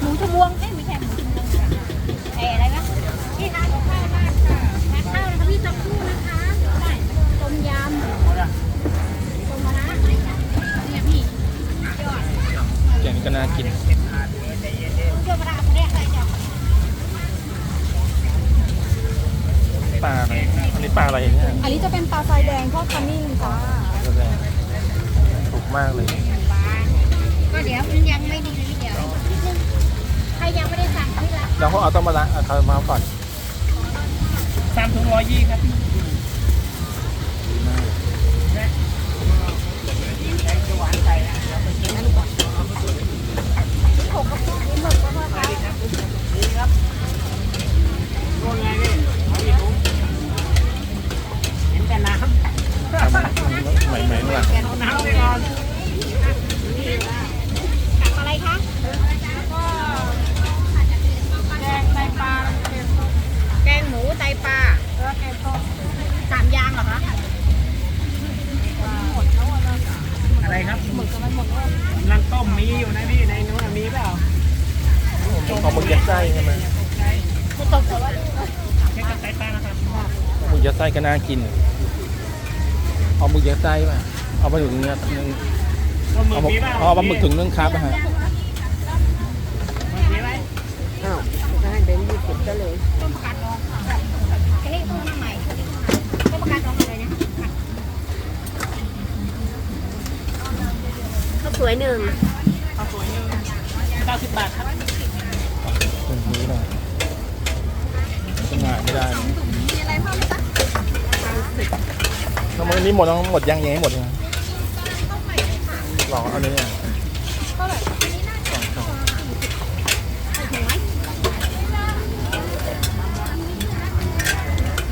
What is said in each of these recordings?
หมูชมวงเอ้ยไม่ใช่หมูชมวงค่ะเอ้อะไรนะพี่ทานข้าวราดค่ะทานข้าวนะคะพี่สักครู่นะคะได้ต้มยำต้มมะระเนี่ยพี่ยอดอย่างนี้ก็น่ากินช่วยมะระมาแรกเลยจ้ะปลาอะไรอันนี้ปลาอะไรเนี่ยอันนี้จะเป็นปลาทรายแดงทอดขมิ้นจ้าถูกมากเลย ก็เดี๋ยวยังไม่ดีเดี๋ยวนิดนึงใครยังไม่ได้ เดี๋ยวเขาเอาต้มมะระเอาเขามาก่อนสามถุงร้อยยี่ครับดีมากเลย ตัวไงนี่เอาอีกถุงเห็นแต่น้ำ ทำใหม่ใหม่ๆหลัง เอาน้ำไปก่อน กับอะไรคะ แดงไตปลา แกงหมูไตปลาสามอย่างเหรอคะ อะไรครับหมึกมันหมดกำลังต้มมีอยู่นะพี่ในนู้นนะมีเปล่า เอาหมึกยัดไส้ใช่ไหมไม่ตกแต่ว่าเช็คกับสายตานะครับหมึกยัดไส้ก็น่ากิน เอาหมึกยัดไส้ป่ะ เอาปลาหมึกเนื้อนึงต้มหมึเอากหมึกมีเปล่าเอาปลาหมึกถึงนึ่งครับนะฮะมีไหมอ้าวจะให้เบนยี่สิบก็เลยต้มประกาศดองแค่นี้ต้มน้ำใหม่ต้มประกาศดองอะไรนะข้าวสวยหนึ่งข้าวสวยหนึ่งเก้าสิบบาทครับตรง นี้หน่อยขนาดไม่ได้มีอะไรเพิ่มไหมจ๊ะทั้งหมดนี้หมดทั้งหมดยังยังให้หมดนะต้องใหลอกเอาเนื้อเท่าไหร่อันนี้น่าจะสองสองใส่ถุงไหม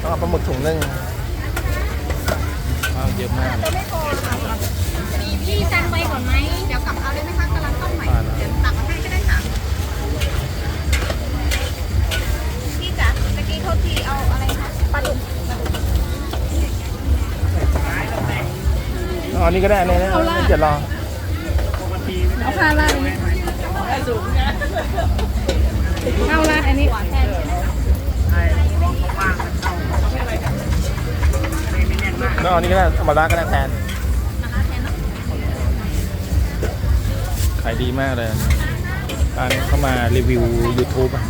ต้องเอาปลาหมึกถุงนึงอ้าวเยอะมากเราไม่พอค่ะมีพี่สั่งไว้ก่อนไหมเดี๋ยวกลับเอาได้ไหมคะ นี่ก็ได้อันนี้นะเดี๋ยวรอปกติเอาข้าวราดอันนี้ข้าวราดอันนี้หวานแทนใช่ไหมไอ้ว่างๆเข้าไม่อะไรครับไม่ไม่แน่นมากแล้วอันนี้ก็ได้เอามาลาก็ได้แทนนะคะแทนเนาะขายดีมากเลยการเข้ามารีวิว YouTube อะ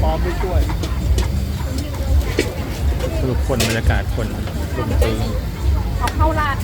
พร้อมด้วยช่วยสรุปคนบรรยากาศคนลงซื้อ เขาข้าลาด